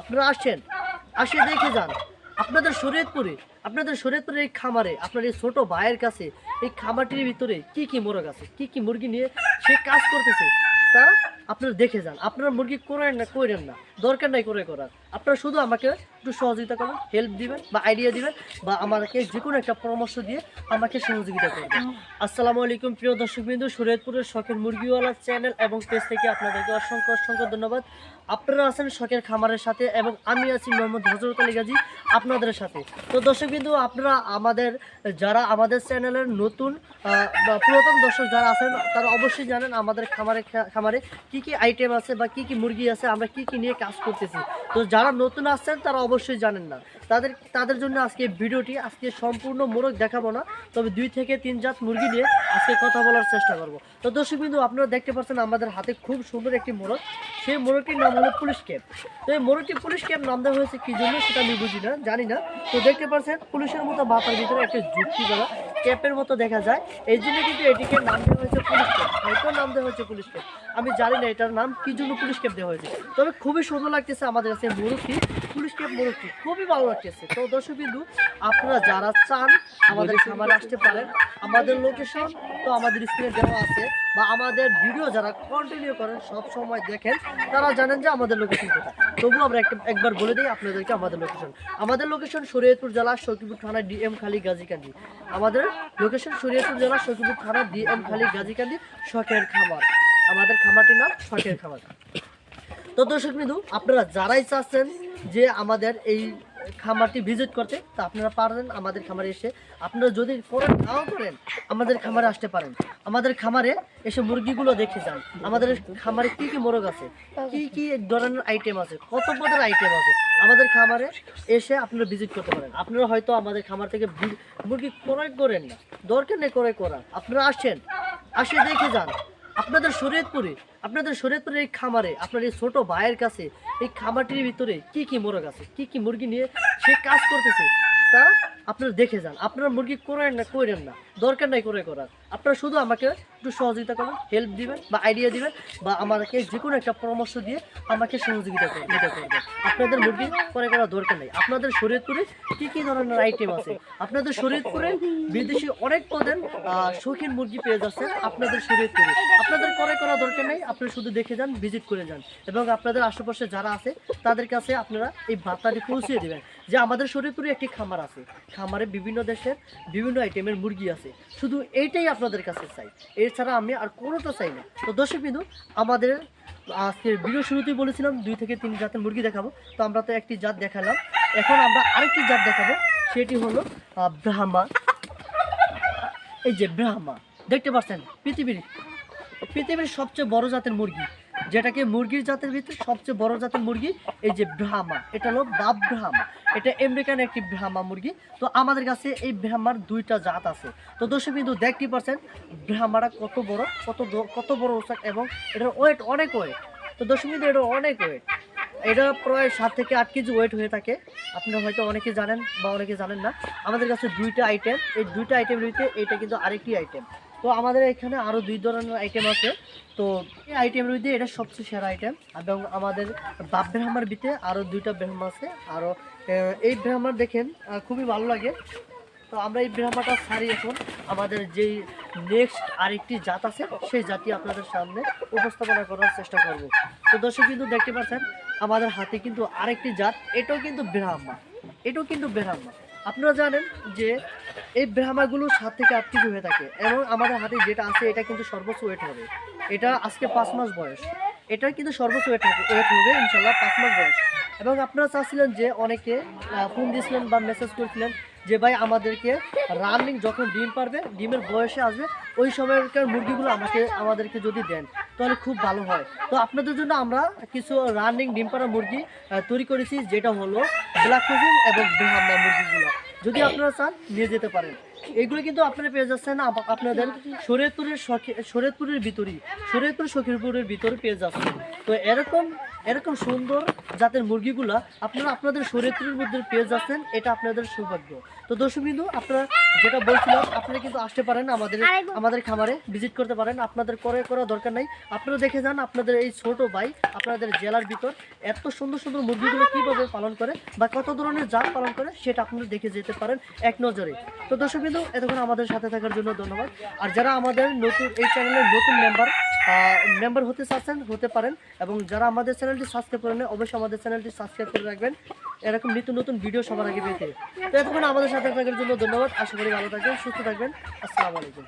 আপনারা আসেন, আসে দেখে যান। আপনাদের শরীয়তপুরে, আপনাদের শরীয়তপুরের এই খামারে, আপনার এই ছোট ভাইয়ের কাছে এই খামারটির ভিতরে কি কি মোরগ আছে, কি কি মুরগি নিয়ে সে কাজ করতেছে, তা আপনারা দেখে যান। আপনারা মুরগি করেন না করেন না। দরকার নাই করে করার। আপনারা শুধু আমাকে একটু সহযোগিতা করবেন হেল্প দিবেন বা আইডিয়া দিবেন বা আমাকে যে কোনো একটা পরামর্শ দিয়ে আমাকে সহযোগিতা করবেন। আসসালামু আলাইকুম প্রিয় দর্শকবিন্দু শরীয়তপুরের শখের মুরগিওয়ালা চ্যানেল এবং পেজ থেকে আপনাদেরকে অসংখ্য অসংখ্য ধন্যবাদ। আপনারা আছেন শখের খামারের সাথে এবং আমি আছি মোহাম্মদ হজরত আলী গাজী আপনাদের সাথে। তো দর্শকবিন্দু আপনারা আমাদের যারা আমাদের চ্যানেলের নতুন পুরাতন দর্শক যারা আছেন তারা অবশ্যই জানেন আমাদের খামারে খামারে কি কি আইটেম আছে বা কি কি মুরগি আছে আমরা কি কি নিয়ে কাজ করতেছি। তো যারা নতুন আসছেন, তারা অবশ্যই জানেন না। তাদের তাদের জন্য আজকে ভিডিওটি, আজকে সম্পূর্ণ মোরগ দেখাবো না, তবে দুই থেকে তিন জাত মুরগি নিয়ে আজকে কথা বলার চেষ্টা করব। তো দর্শক বিন্দু, আপনারা দেখতে পাচ্ছেন আমাদের হাতে খুব সুন্দর একটি মোরগ সেই মোরগটির নাম হলো পুলিশ ক্যাম্প। তো এই মোরগটি পুলিশ ক্যাম্প নাম দেওয়া হয়েছে কি জন্য, সেটা আমি বুঝি না, জানি না। তো দেখতে পাচ্ছেন, পুলিশের মতো মাথার ভিতরে একটা যুক্তি করা ক্যাপের মতো দেখা যায়। এই জন্য কিন্তু এটিকে নাম দেওয়া হয়েছে পুলিশ ক্যাপ। হয়তো নাম দেওয়া হয়েছে পুলিশ ক্যাপ। আমি জানি না এটার নাম, কি জন্য পুলিশ ক্যাপ দেওয়া হয়েছে। তবে খুবই সুন্দর লাগতেছে আমাদের কাছে মোরগটি পুলিশ ক্যাপ মোরগটি খুবই ভালো লাগতেছে তো দর্শক আপনারা যারা চান, আমাদের খামারে আসতে পারেন। আমাদের লোকেশন তো আমাদের স্ক্রিনে দেওয়া আছে। বা আমাদের ভিডিও যারা কন্টিনিউ করেন, সব সময় দেখেন, তারা জানেন যে আমাদের লোকেশন কোথায়। তবুও আমরা একটা একবার বলে দিই আপনাদেরকে আমাদের লোকেশন আমাদের লোকেশন শরীয়তপুর জেলা সখীপুর থানা ডিএম খালি গাজীকান্দি। আমাদের লোকেশন শরীয়তপুর জেলা সখীপুর থানা ডিএম খালি গাজীকান্দি শখের খামার। আমাদের খামারটির নাম শখের খামার। তো দর্শক বিন্দু, আপনারা যারাই চাচ্ছেন যে আমাদের এই খামারটি ভিজিট করতে, তা আপনারা পারেন আমাদের খামারে এসে। আপনারা যদি করেন নাও করেন, আমাদের খামারে আসতে পারেন। আমাদের খামারে এসে মুরগিগুলো দেখে যান। আমাদের খামারে কি কি মোরগ আছে? কি কি ধরনের আইটেম আছে? কত পদের আইটেম আছে? আমাদের খামারে এসে আপনারা ভিজিট করতে পারেন। আপনারা হয়তো আমাদের খামার থেকে মুরগি ক্রয় করেন না। দরকার নেই ক্রয় করার। আপনারা আসেন, আসে দেখে যান। আপনাদের শরীয়তপুরে, আপনাদের শরীয়তপুরের এই খামারে, আপনার এই ছোট ভাইয়ের কাছে এই খামারটির ভিতরে কি কি মোরগ আছে? কি কি মুরগি নিয়ে সে কাজ করতেছে? তা আপনারা দেখে যান। আপনারা মুরগি করেন না করেন না। দরকার নাই করে করার। আপনারা শুধু আমাকে একটু সহযোগিতা করবেন হেল্প দিবেন বা আইডিয়া দিবেন বা আমাকে যে কোনো একটা পরামর্শ দিয়ে আমাকে সহযোগিতা এটা করবেন। আপনাদের মুরগি করে করার দরকার নেই। আপনাদের শরীয়তপুরে কি কি ধরনের আইটেম আছে? আপনাদের শরীয়তপুরে বিদেশি অনেক পদের শৌখিন মুরগি পেয়ে যাচ্ছেন আপনাদের শরীয়তপুরে। আপনাদের করে করা দরকার নেই, আপনারা শুধু দেখে যান ভিজিট করে যান। এবং আপনাদের আশেপাশে যারা আছে, তাদের কাছে আপনারা এই বার্তাটি পৌঁছিয়ে দেবেন যে আমাদের শরীরপুরে একটি খামার আছে। খামারে বিভিন্ন দেশের বিভিন্ন আইটেমের মুরগি আছে। শুধু এইটাই আপনাদের কাছে চাই। এছাড়া আমি আর কোনোটা চাই না। তো দর্শক বিন্দু, আমাদের আজকের ভিডিও শুরুতেই বলেছিলাম, দুই থেকে তিন জাতের মুরগি দেখাবো। তো আমরা তো একটি জাত দেখালাম। এখন আমরা আরেকটি জাত দেখাবো। সেটি হলো ব্রাহ্মা। এই যে ব্রাহ্মা, দেখতে পাচ্ছেন, পৃথিবীর পৃথিবীর সবচেয়ে বড় জাতের মুরগি। যেটাকে মুরগির জাতের ভিতরে সবচেয়ে বড় জাতের মুরগি, এই যে ব্রাহ্মা, এটা হলো বাপ ব্রাহ্মা। এটা আমেরিকান একটি ব্রাহ্মা মুরগি। তো আমাদের কাছে এই ব্রাহ্মার দুইটা জাত আছে। তো দর্শক বিন্দু দেখতে পারছেন ব্রাহ্মাটা কত বড়, কত কত বড় ওষুধ এবং এটার ওয়েট অনেক ওয়েট তো দর্শক বিন্দু এটা অনেক ওয়েট এটা প্রায় সাত থেকে আট কেজি ওয়েট হয়ে থাকে। আপনারা হয়তো অনেকে জানেন বা অনেকে জানেন না। আমাদের কাছে দুইটা আইটেম এই দুইটা আইটেম রয়েছে এটা কিন্তু আরেকটি আইটেম তো আমাদের এখানে আরও দুই ধরনের আইটেম আছে। তো এই আইটেম রয়েছে এটা সবচেয়ে সেরা আইটেম এবং আমাদের বাপ ব্রাহ্মার ভিতরে আরও দুইটা ব্রাহ্মা আছে। আরও এই ব্রাহ্মার দেখেন খুবই ভালো লাগে। তো আমরা এই ব্রাহ্মাটা ছাড়ি এখন। আমাদের যেই নেক্সট আরেকটি জাত আছে, সেই জাতি আপনাদের সামনে উপস্থাপনা করার চেষ্টা করব। তো দর্শক কিন্তু দেখতে পাচ্ছেন, আমাদের হাতে কিন্তু আরেকটি জাত, এটাও কিন্তু ব্রাহ্মা। এটাও কিন্তু ব্রাহ্মা। আপনারা জানেন যে এই ব্রাহ্মাগুলো সাত থেকে আট কেজি হয়ে থাকে এবং আমাদের হাতে যেটা আছে, এটা কিন্তু সর্বোচ্চ ওয়েট হবে। এটা আজকে পাঁচ মাস বয়স। এটার কিন্তু সর্বোচ্চ ওয়েট হবে ওয়েট হবে ইনশাল্লাহ পাঁচ মাস বয়স। এবং আপনারা চাচ্ছিলেন যে অনেকে ফোন দিয়েছিলেন বা মেসেজ করেছিলেন যে, ভাই, আমাদেরকে রানিং যখন ডিম পারবে, ডিমের বয়সে আসবে, ওই সময়কার মুরগিগুলো আমাকে, আমাদেরকে যদি দেন, তাহলে খুব ভালো হয়। তো আপনাদের জন্য আমরা কিছু রানিং ডিম পাড়া মুরগি তৈরি করেছি, যেটা হলো ব্ল্যাক এবং ব্রাহ্মা মুরগিগুলো। যদি আপনারা চান, নিয়ে যেতে পারেন। এগুলো কিন্তু আপনারা পেয়ে যাচ্ছেন আপনাদের শরীয়তপুরের শরীয়তপুরের ভিতরেই শরীয়তপুর শখীরপুরের ভিতরে পেয়ে যাচ্ছেন। তো এরকম এরকম সুন্দর জাতের মুরগিগুলা আপনারা আপনাদের শরীরের মধ্যে পেয়ে যাচ্ছেন এটা আপনাদের সৌভাগ্য। তো দর্শক বিন্দু আপনারা যেটা বলছিলাম আপনারা কিন্তু আসতে পারেন আমাদের আমাদের খামারে ভিজিট করতে পারেন। আপনাদের করে করা দরকার নাই। আপনারা দেখে যান আপনাদের এই ছোট ভাই আপনাদের জেলার ভিতর এত সুন্দর সুন্দর মুরগিগুলো কীভাবে পালন করে বা কত ধরনের জাত পালন করে সেটা আপনারা দেখে যেতে পারেন এক নজরে। তো দর্শক বিন্দু এতক্ষণ আমাদের সাথে থাকার জন্য ধন্যবাদ। আর যারা আমাদের নতুন এই চ্যানেলের নতুন মেম্বার মেম্বার হতে চাচ্ছেন, হতে পারেন। এবং যারা আমাদের চ্যানেলটি সাবস্ক্রাইব করেন অবশ্যই আমাদের চ্যানেলটি সাবস্ক্রাইব করে রাখবেন। এরকম নিত্য নতুন ভিডিও সবার আগে পেতে। তো এতক্ষণ আমাদের সাথে থাকার জন্য ধন্যবাদ। আশা করি ভালো থাকবেন, সুস্থ থাকবেন। আসসালামু আলাইকুম।